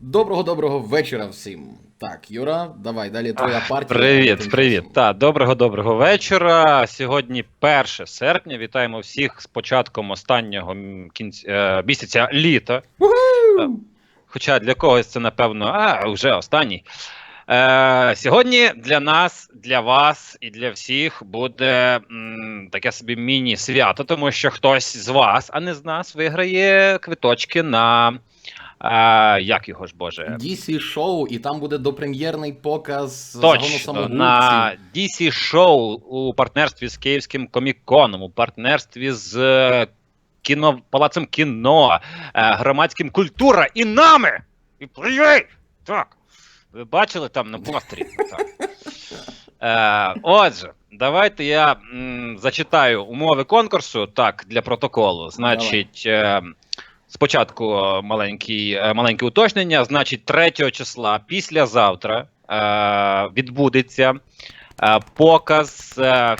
Доброго доброго вечора всім. Так, Юра, давай далі твоя партія. Привіт, привіт. часом. Та доброго доброго вечора. Сьогодні 1 серпня. Вітаємо всіх з початком останнього м, кінць, е, місяця літа. Хоча для когось це, напевно, а вже останній. Е, сьогодні для нас, для вас і для всіх буде м, таке собі міні-свято, тому що хтось з вас, а не з нас, виграє квиточки на. Е, як його ж боже? DC шоу, і там буде допрем'єрний показ Точно, на DC шоу у партнерстві з Київським коміконом, у партнерстві з е, кіно, Палацем кіно, е, громадським культура і нами. І привіт! Так. Ви бачили там на постері? Е, отже, давайте я м, зачитаю умови конкурсу так, для протоколу. Значить, е, спочатку е, маленький, е, маленьке уточнення. Значить, 3 числа післязавтра е, відбудеться е, показ. Е,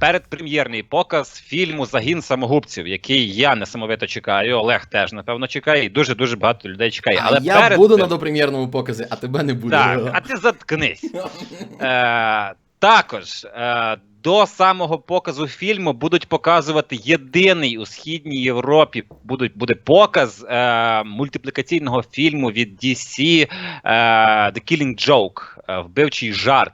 Передпрем'єрний показ фільму Загін самогубців, який я несамовито чекаю. Олег теж напевно чекає, і дуже дуже багато людей чекає. А Але я перед буду цим- на допрем'єрному показі, а тебе не буде. так, а ти заткнись. Е, також е, до самого показу фільму будуть показувати єдиний у східній Європі. Будуть буде показ е, мультиплікаційного фільму від DC е, The Killing Joke, е, вбивчий жарт.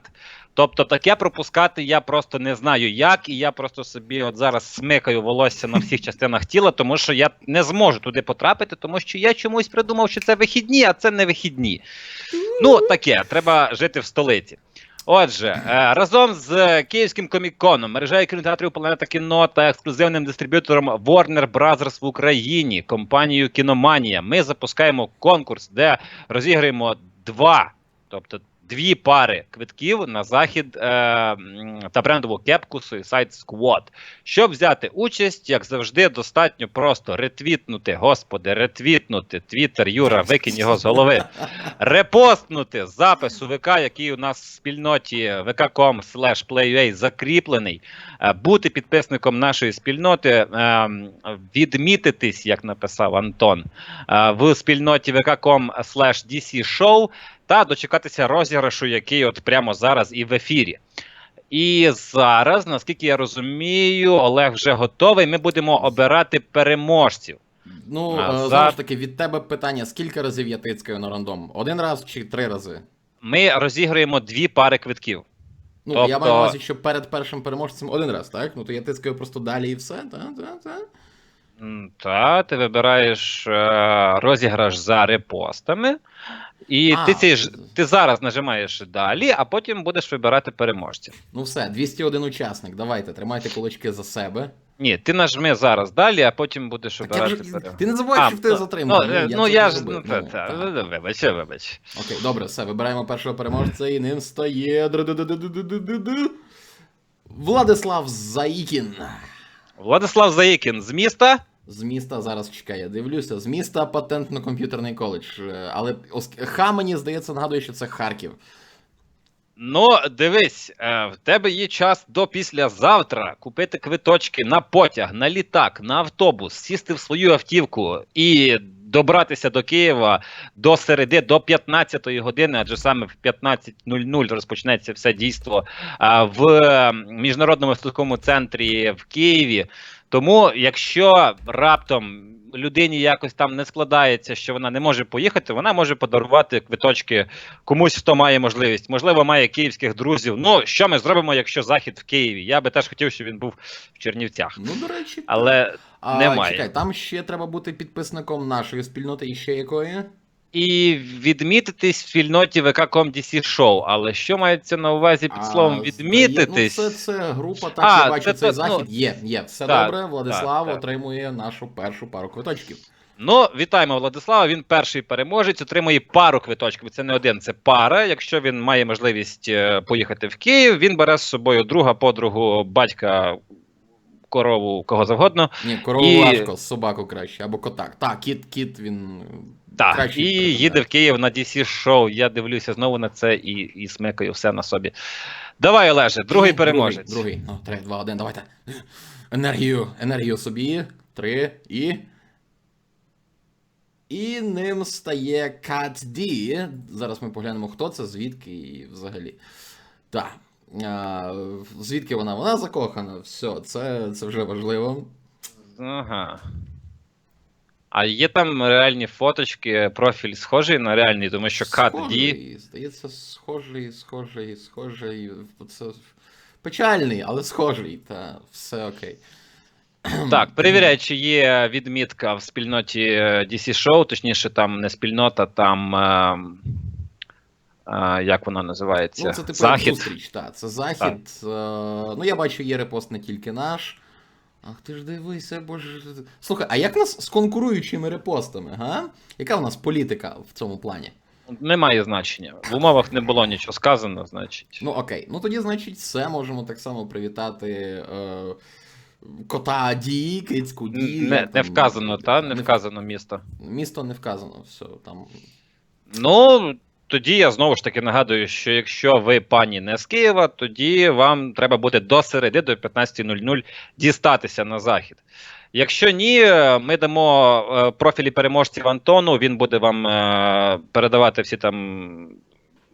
Тобто таке пропускати я просто не знаю як, і я просто собі от зараз смикаю волосся на всіх частинах тіла, тому що я не зможу туди потрапити, тому що я чомусь придумав, що це вихідні, а це не вихідні. Ну, таке, треба жити в столиці. Отже, е, разом з Київським коміконом, мережею кінотеатрів Планета кіно та ексклюзивним дистриб'ютором Warner Brothers в Україні, компанією Кіноманія, ми запускаємо конкурс, де розіграємо два, тобто дві пари квитків на захід е, та брендову кепку Suicide Squad. Щоб взяти участь, як завжди, достатньо просто ретвітнути, господи, ретвітнути. Твіттер, Юра, викинь його з голови. Репостнути запис у ВК, який у нас в спільноті vk.com slash закріплений, е, бути підписником нашої спільноти, е, відмітитись, як написав Антон, е, в спільноті vk.com slash dcshow та дочекатися розіграшу, який от прямо зараз і в ефірі. І зараз, наскільки я розумію, Олег вже готовий. Ми будемо обирати переможців. Ну, А, е, за- знову ж таки, від тебе питання: скільки разів я тицькаю на рандом? Один раз чи три рази? Ми розіграємо дві пари квитків. Ну, Тобто- я маю на увазі, що перед першим переможцем один раз, так? Ну то я тискаю просто далі і все, так, так, так. М, Та, ти вибираєш е, розіграш за репостами, і А. ти, ці ти зараз нажимаєш далі, а потім будеш вибирати переможців. Ну все, 201 учасник. Давайте, тримайте кулачки за себе. Ні, ти нажми зараз далі, а потім будеш Так я вже... Ти не забувай, що ти ну, затримав. Ну, е, ну я ж ну, та, Ну, та, вибач, вибач. Окей, добре, все, вибираємо першого переможця, і ним стає. Владислав Заїкін. Владислав Заїкін з міста. З міста зараз чекає, дивлюся, з міста патентно-комп'ютерний коледж. Е, Але Ха мені здається, нагадує, що це Харків. Ну, дивись, е, в тебе є час до післязавтра купити квиточки на потяг, на літак, на автобус, сісти в свою автівку і добратися до Києва до середи, до 15-ї години, адже саме в 15.00 розпочнеться все дійство в міжнародному виставковому центрі в Києві. Тому, якщо раптом людині якось там не складається, що вона не може поїхати, вона може подарувати квиточки комусь, хто має можливість. Можливо, має київських друзів. Ну, що ми зробимо, якщо захід в Києві? Я би теж хотів, щоб він був в Чернівцях. Ну, до речі, Але а, немає. Чекай, там ще треба бути підписником нашої спільноти і ще якої? І відмітитись в спільноті VK.com DC Show. Але що мається на увазі під словом відмітитись? Ну, це, це група, так А, я бачу це цей то- захід. ну, є, є, все так, добре. Владислав так, так. отримує нашу першу пару квиточків. Ну, вітаємо Владислава. Він перший переможець, отримує пару квиточків. Це не один, це пара. Якщо він має можливість е, поїхати в Київ, він бере з собою друга, подругу, батька, корову, кого завгодно. Ні, корову І- важко, собаку краще, або котак. Так, кіт, кіт, він. Так, і їде в Київ на DC шоу. Я дивлюся знову на це і, і смикаю все на собі. Давай, Олеже, другий переможець. Другий, другий. Ну, три, два, один, давайте. Енергію, енергію собі. Три і. І ним стає Кат Ді. Зараз ми поглянемо, хто це, звідки і взагалі. Так. А, звідки вона? Вона закохана. Все, це, це вже важливо. Ага. А є там реальні фоточки, профіль схожий на реальний, тому що Кат Ді. Здається, схожий, схожий, схожий. Це печальний, але схожий. Та все окей. Так, перевіряй, чи є відмітка в спільноті е, DC Show, точніше, там не спільнота, там. Е, як вона називається? Ну, це типу Захід. зустріч, так. Це захід. Е, ну, я бачу, є репост не тільки наш. Ах ти ж дивися, боже. Слухай, а як нас з конкуруючими репостами, га? Яка у нас політика в цьому плані? Немає значення. В умовах не було нічого сказано, значить. Ну окей, ну тоді, значить, все можемо так само привітати е, кота Ді, кицьку Ді. Не, як не там, вказано, та? Не не вказано місто. Місто не вказано, все там. Ну, тоді я знову ж таки нагадую, що якщо ви пані не з Києва, тоді вам треба буде до середи, до 15.00 дістатися на захід. Якщо ні, ми дамо е, профілі переможців Антону, він буде вам е, передавати всі там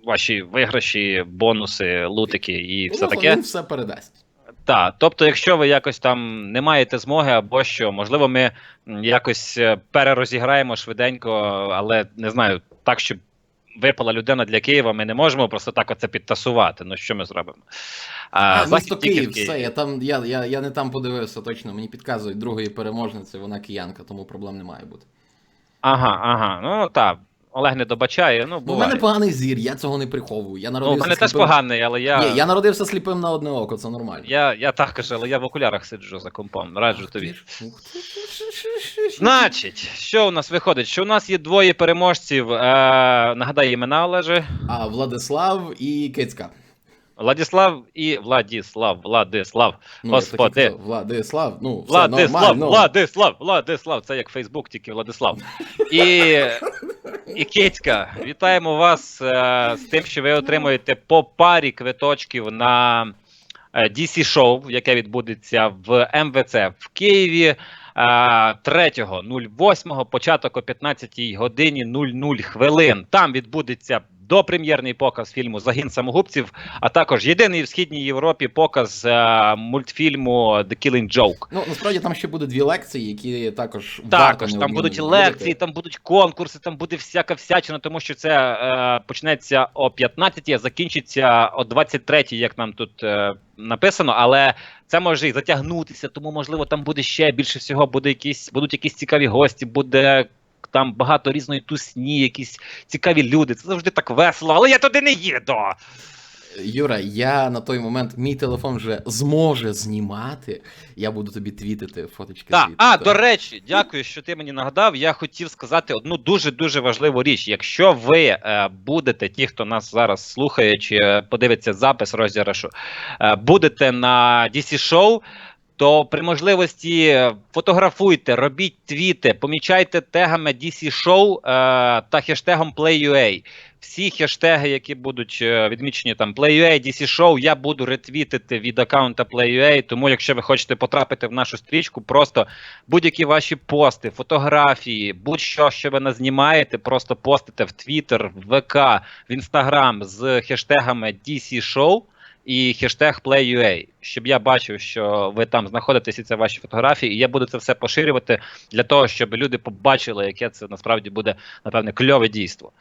ваші виграші, бонуси, лутики і все ну, таке. Він все передасть. Так, тобто, якщо ви якось там не маєте змоги, або що, можливо, ми якось е, перерозіграємо швиденько, але не знаю, так, щоб випала людина для Києва, ми не можемо просто так оце підтасувати. Ну що ми зробимо? А, а місто тільки Київ, все, я там, я, я, я не там подивився точно, мені підказують другої переможниці, вона киянка, тому проблем не має бути. Ага, ага. Ну так. Олег не добачає, ну буває. у мене поганий зір, я цього не приховую. Я Ну, у мене мене теж поганий, але я, Ні, я народився сліпим на одне око, це нормально. я, я також, але я в окулярах сиджу за компом. Раджу тобі. Значить, що у нас виходить? Що у нас є двоє переможців. Е, нагадай імена, Олеже. А Владислав і Кицька. Владислав і Владіслав, Владислав. Ну, я так Господи. Владислав, ну, все Владислав, нормально. Владислав, Владислав. Це як Фейсбук, тільки Владислав. І, і Кицька, вітаємо вас е, з тим, що ви отримуєте по парі квиточків на е, DC Show, яке відбудеться в МВЦ в Києві. е, 3.08, початок о 15 годині 00 хвилин. Там відбудеться допрем'єрний показ фільму Загін самогубців, а також єдиний в східній Європі показ е, мультфільму The Killing Joke. Ну, насправді там ще буде дві лекції, які також Також там будуть лекції, там будуть конкурси, там буде всяка всячина, тому що це е, почнеться о 15, а закінчиться о 23, як нам тут е, написано. Але це може і затягнутися, тому можливо там буде ще більше всього. Буде якісь будуть якісь цікаві гості, буде. Там багато різної тусні, якісь цікаві люди. Це завжди так весело, але я туди не їду. Юра, я на той момент мій телефон вже зможе знімати. Я буду тобі твітити фоточки. Так, звідти. а до речі, дякую, що ти мені нагадав. Я хотів сказати одну дуже дуже важливу річ. Якщо ви е, будете, ті, хто нас зараз слухає чи е, подивиться запис розіграшу, е, будете на DC Show, то при можливості фотографуйте, робіть твіти, помічайте тегами DC Show е, та хештегом PlayUA. Всі хештеги, які будуть е, відмічені там PlayUA, DC Show, я буду ретвітити від аккаунта PlayUA. Тому, якщо ви хочете потрапити в нашу стрічку, просто будь-які ваші пости, фотографії, будь-що, що ви назнімаєте, просто постите в Twitter, в ВК, в Instagram з хештегами DC Show і хештег PlayUA, щоб я бачив, що ви там знаходитесь і це ваші фотографії, і я буду це все поширювати для того, щоб люди побачили, яке це насправді буде, напевне, кльове дійство.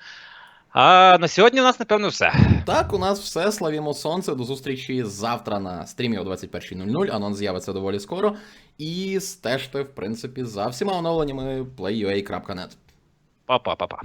А на сьогодні у нас, напевно, все. Так, у нас все. Славімо сонце. До зустрічі завтра на стрімі о 21.00. Анонс з'явиться доволі скоро. І стежте, в принципі, за всіма оновленнями playua.net. Па-па-па-па.